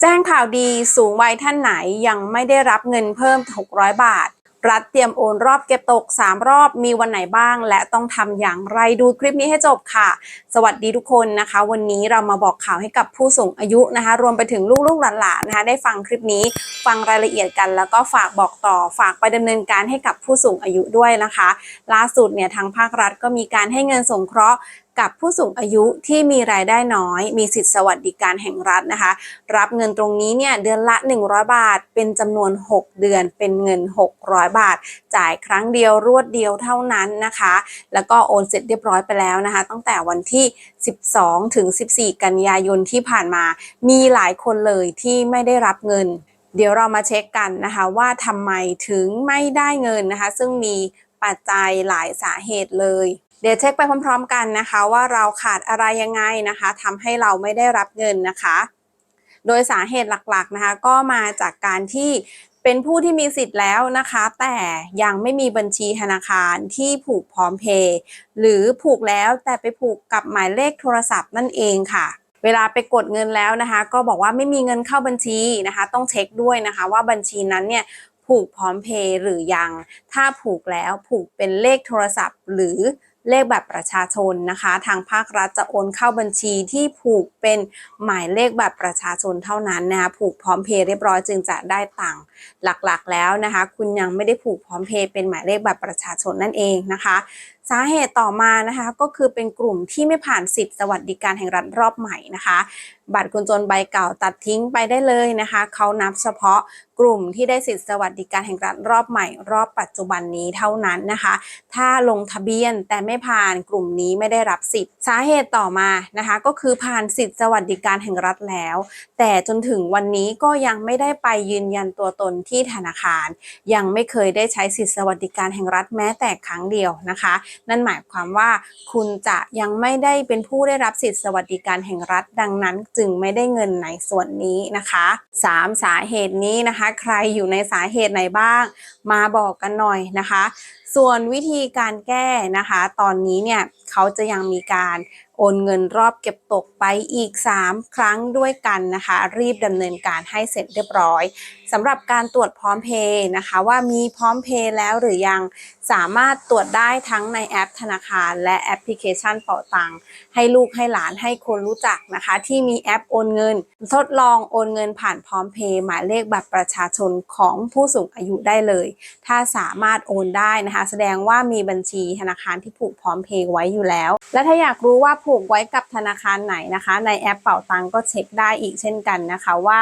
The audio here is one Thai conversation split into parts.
แจ้งข่าวดีสูงวัยท่านไหนยังไม่ได้รับเงินเพิ่ม 600 บาท รัฐเตรียมโอนรอบเก็บตก 3 รอบมีวันไหนบ้าง และต้องทำอย่างไรดูคลิปนี้ให้จบค่ะ สวัสดีทุกคนนะคะ วันนี้เรามาบอกข่าวให้กับผู้สูงอายุนะคะ รวมไปถึงลูกๆหลานๆนะคะ ได้ฟังคลิปนี้ฟังรายละเอียดกัน แล้วก็ฝากบอกต่อฝากไปดำเนินการให้กับผู้สูงอายุด้วยนะคะ ล่าสุดเนี่ยทางภาครัฐก็มีการให้เงินสงเคราะห์ กับผู้สูงอายุที่มีรายได้น้อย มีสิทธิสวัสดิการแห่งรัฐนะคะ รับเงินตรงนี้เนี่ยเดือนละ 100 บาท เป็นจำนวน 6 เดือนเป็นเงิน 600 บาท จ่ายครั้งเดียวรวดเดียวเท่านั้นนะคะ แล้วก็โอนเสร็จเรียบร้อยไปแล้วนะคะ ตั้งแต่วันที่ 12 ถึง 14 กันยายนที่ผ่านมา มีหลายคนเลยที่ไม่ได้รับเงิน เดี๋ยวเรามาเช็คกันนะคะว่าทำไมถึงไม่ได้เงินนะคะ ซึ่งมีปัจจัยหลายสาเหตุเลย เดี๋ยวเช็คไปพร้อมๆกันนะคะ ว่าเราขาดอะไรยังไงนะคะทำให้เราไม่ได้รับเงินนะคะ โดยสาเหตุหลักๆนะคะ ก็มาจากการที่เป็นผู้ที่มีสิทธิ์แล้วนะคะ แต่ยังไม่มีบัญชีธนาคารที่ผูกพร้อมเพย์หรือผูกแล้วแต่ไปผูกกับหมายเลขโทรศัพท์นั่นเองค่ะเวลาไปกดเงินแล้วนะคะ ก็บอกว่าไม่มีเงินเข้าบัญชีนะคะ ต้องเช็คด้วยนะคะ ว่าบัญชีนั้นเนี่ยผูกพร้อมเพย์หรือยัง ถ้าผูกแล้วผูกเป็นเลขโทรศัพท์ หรือ เลขแบบประชาชนนะคะ ทางภาครัฐจะโอนเข้าบัญชีที่ผูกเป็นหมายเลขแบบประชาชนเท่านั้นนะคะผูกพร้อมเพย์เรียบร้อยจึงจะได้ตังค์หลักๆแล้วนะคะ คุณยังไม่ได้ผูกพร้อมเพย์เป็นหมายเลขแบบประชาชนนั่นเองนะคะ สาเหตุต่อมานะคะก็คือเป็นกลุ่มที่ไม่ผ่านสิทธิสวัสดิการแห่งรัฐรอบใหม่นะคะ บัตรคนจนใบเก่าตัดทิ้งไปได้เลยนะคะเขานับเฉพาะกลุ่มที่ได้สิทธิสวัสดิการแห่งรัฐรอบใหม่ รอบปัจจุบันนี้เท่านั้นนะคะ ถ้าลงทะเบียนแต่ไม่ผ่านกลุ่มนี้ไม่ได้รับสิทธิ์สาเหตุต่อมานะคะ ก็คือผ่านสิทธิสวัสดิการแห่งรัฐแล้ว แต่จนถึงวันนี้ก็ยังไม่ได้ไปยืนยันตัวตนที่ธนาคาร ยังไม่เคยได้ใช้สิทธิสวัสดิการแห่งรัฐแม้แต่ครั้งเดียวนะคะนั่นหมายความว่าคุณจะยังไม่ได้เป็นผู้ได้รับสิทธิสวัสดิการแห่งรัฐ ดังนั้นจึงไม่ได้เงินในส่วนนี้นะคะ 3 สาเหตุนี้นะคะ ใครอยู่ในสาเหตุไหนบ้าง มาบอกกันหน่อยนะคะ ส่วนวิธีการแก้นะคะ ตอนนี้เนี่ยเขาจะยังมีการ โอนเงินรอบเก็บตกไปอีก 3 ครั้งด้วยกันนะคะ รีบดำเนินการให้เสร็จเรียบร้อยสำหรับการตรวจพร้อมเพย์นะคะ ว่ามีพร้อมเพย์แล้วหรือยังสามารถตรวจได้ทั้งในแอปธนาคาร และแอปพลิเคชันเป๋าตังค์ให้ลูกให้หลานให้คนรู้จักนะคะ ที่มีแอปโอนเงิน ทดลองโอนเงินผ่านพร้อมเพย์หมายเลขบัตรประชาชนของผู้สูงอายุได้เลย ถ้าสามารถโอนได้นะคะ แสดงว่ามีบัญชีธนาคารที่ผูกพร้อมเพย์ไว้อยู่แล้ว และถ้าอยากรู้ว่าผผูกไว้กับธนาคารไหนนะคะ ในแอปเป๋าตังก็เช็คได้อีกเช่นกันนะคะว่า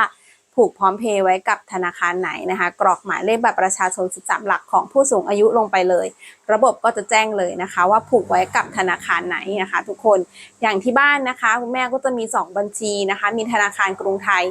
ผูกพร้อมเพย์ไว้กับธนาคารไหนนะคะ กรอกหมายเลขบัตรประชาชน 13 หลักของผู้สูงอายุลงไปเลย ระบบก็จะแจ้งเลยนะคะ ว่าผูกไว้กับธนาคารไหนนะคะ ทุกคนอย่างที่บ้านนะคะคุณแม่ก็จะมี 2 บัญชีนะคะ มีธนาคารกรุงไทย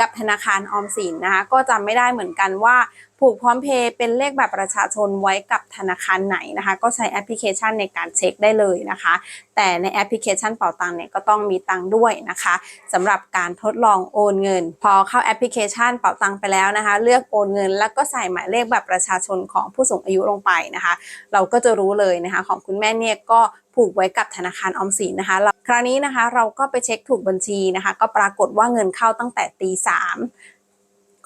กับธนาคารออมสินนะคะ ก็จำไม่ได้เหมือนกันว่า ผูกพร้อมเพย์เป็นเลขแบบประชาชนไว้กับ ธนาคารไหนนะคะ ก็ใช้แอปพลิเคชันในการเช็คได้เลยนะคะ แต่ในแอปพลิเคชันเป่าตังค์เนี่ยก็ต้องมีตังค์ด้วยนะคะสำหรับการทดลองโอนเงิน พอเข้าแอปพลิเคชันเป่าตังค์ไปแล้วนะคะ เลือกโอนเงิน แล้วก็ใส่หมายเลขแบบประชาชนของผู้สูงอายุลงไปนะคะ เราก็จะรู้เลยนะคะ ของคุณแม่เนี่ยก็ผูกไว้กับธนาคารออมสินนะคะคราวนี้นะคะเราก็ไปเช็คถูกบัญชีนะคะ ก็ปรากฏว่าเงินเข้าตั้งแต่ตีสาม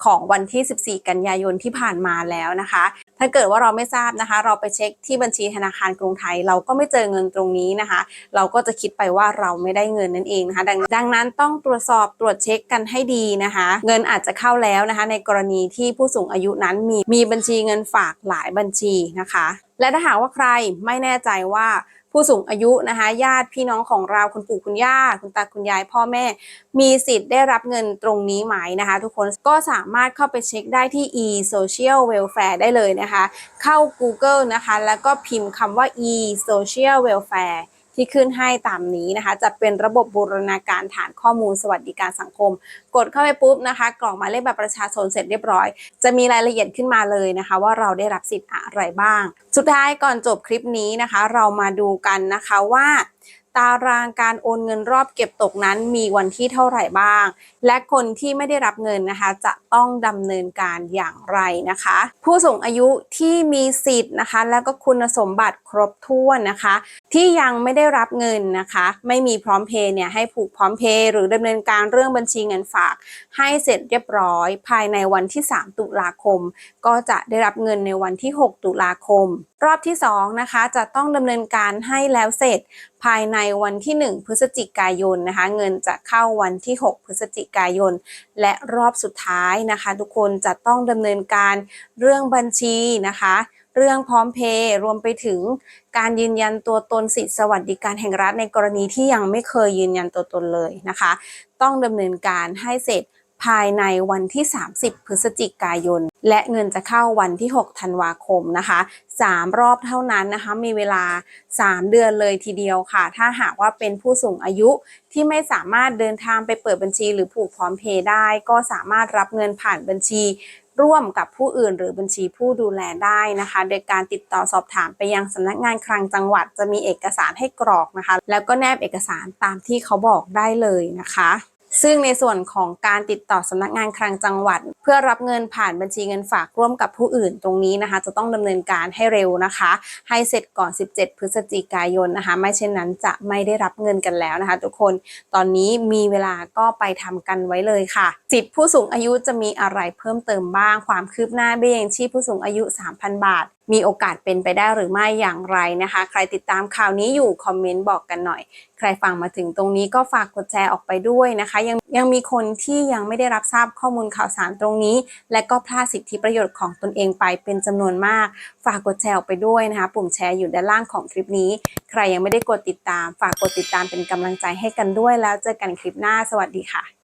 ของวันที่ 14 กันยายนที่ผ่านมาแล้วนะคะ ถ้าเกิดว่าเราไม่ทราบนะคะ เราไปเช็คที่บัญชีธนาคารกรุงไทย เราก็ไม่เจอเงินตรงนี้นะคะ เราก็จะคิดไปว่าเราไม่ได้เงินนั่นเองนะคะ ดังดังนั้นต้องตรวจสอบตรวจเช็คกันให้ดีนะคะ เงินอาจจะเข้าแล้วนะคะ ในกรณีที่ผู้สูงอายุนั้นมีมีบัญชีเงินฝากหลายบัญชีนะคะ และถ้าหากว่าใครไม่แน่ใจว่า ผู้สูงอายุนะคะญาติพี่น้องของเราคุณปู่คุณย่า คุณตาคุณยายพ่อแม่ มีสิทธิ์ได้รับเงินตรงนี้ไหมนะคะ ทุกคนก็สามารถเข้าไปเช็คได้ที่ e social welfare ได้เลยนะคะ เข้า Google นะคะ แล้วก็พิมพ์คำว่า e social welfare ที่ขึ้นให้ตามนี้นะคะ จะเป็นระบบบูรณาการฐานข้อมูลสวัสดิการสังคม กดเข้าไปปุ๊บนะคะกรอกหมายเลขบัตรประชาชนเสร็จเรียบร้อย จะมีรายละเอียดขึ้นมาเลยนะคะ ว่าเราได้รับสิทธิ์อะไรบ้าง สุดท้ายก่อนจบคลิปนี้นะคะ เรามาดูกันนะคะว่า ตารางการโอนเงินรอบเก็บตกนั้นมีวันที่เท่าไหร่บ้าง และคนที่ไม่ได้รับเงินนะคะ จะต้องดำเนินการอย่างไรนะคะ ผู้สูงอายุที่มีสิทธิ์นะคะ แล้วก็คุณสมบัติครบถ้วนนะคะ ที่ยังไม่ได้รับเงินนะคะ ไม่มีพร้อมเพย์เนี่ยให้ผูกพร้อมเพย์หรือดำเนินการเรื่องบัญชีเงินฝาก ให้เสร็จเรียบร้อย ภายในวันที่ 3 ตุลาคม ก็จะได้รับเงินในวันที่ 6 ตุลาคมรอบที่2นะคะจะต้องดำเนินการให้แล้วเสร็จภายในวันที่ 1 พฤศจิกายนนะคะ เงินจะเข้าวันที่ 6 พฤศจิกายน และรอบสุดท้ายนะคะ ทุกคนจะต้องดำเนินการเรื่องบัญชีนะคะ เรื่องพร้อมเพย์รวมไปถึงการยืนยันตัวตนสิทธิสวัสดิการแห่งรัฐในกรณีที่ยังไม่เคยยืนยันตัวตนเลยนะคะ ต้องดำเนินการให้เสร็จ ภายในวันที่ 30 พฤศจิกายน และเงินจะเข้าวันที่ 6 ธันวาคมนะคะ 3 รอบเท่านั้นนะคะ มีเวลา 3 เดือนเลยทีเดียวค่ะ ถ้าหากว่าเป็นผู้สูงอายุที่ไม่สามารถเดินทางไปเปิดบัญชี หรือผูกพร้อมเพย์ได้ ก็สามารถรับเงินผ่านบัญชีร่วมกับผู้อื่นหรือบัญชีผู้ดูแลได้นะคะ โดยการติดต่อสอบถามไปยังสำนักงานคลังจังหวัด จะมีเอกสารให้กรอกนะคะ แล้วก็แนบเอกสารตามที่เขาบอกได้เลยนะคะ ซึ่งในส่วนของการติดต่อสำนักงานคลังจังหวัด เพื่อรับเงินผ่านบัญชีเงินฝากร่วมกับผู้อื่นตรงนี้นะคะ จะต้องดำเนินการให้เร็วนะคะ ให้เสร็จก่อน 17 พฤศจิกายนนะคะ ไม่เช่นนั้นจะไม่ได้รับเงินกันแล้วนะคะ ทุกคนตอนนี้มีเวลาก็ไปทำกันไว้เลยค่ะ สิทธิผู้สูงอายุจะมีอะไรเพิ่มเติมบ้าง ความคืบหน้าเบี้ยยังชีพผู้สูงอายุ 3,000 บาท มีโอกาสเป็นไปได้หรือไม่อย่างไรนะคะ ใครติดตามข่าวนี้อยู่คอมเมนต์บอกกันหน่อย ใครฟังมาถึงตรงนี้ก็ฝากกดแชร์ออกไปด้วยนะคะ ยังยังมีคนที่ยังไม่ได้รับทราบข้อมูลข่าวสารตรงนี้ และก็พลาดสิทธิประโยชน์ของตนเองไปเป็นจำนวนมาก ฝากกดแชร์ออกไปด้วยนะคะ ปุ่มแชร์อยู่ด้านล่างของคลิปนี้ ใครยังไม่ได้กดติดตาม ฝากกดติดตามเป็นกำลังใจให้กันด้วยแล้วเจอกันคลิปหน้า สวัสดีค่ะ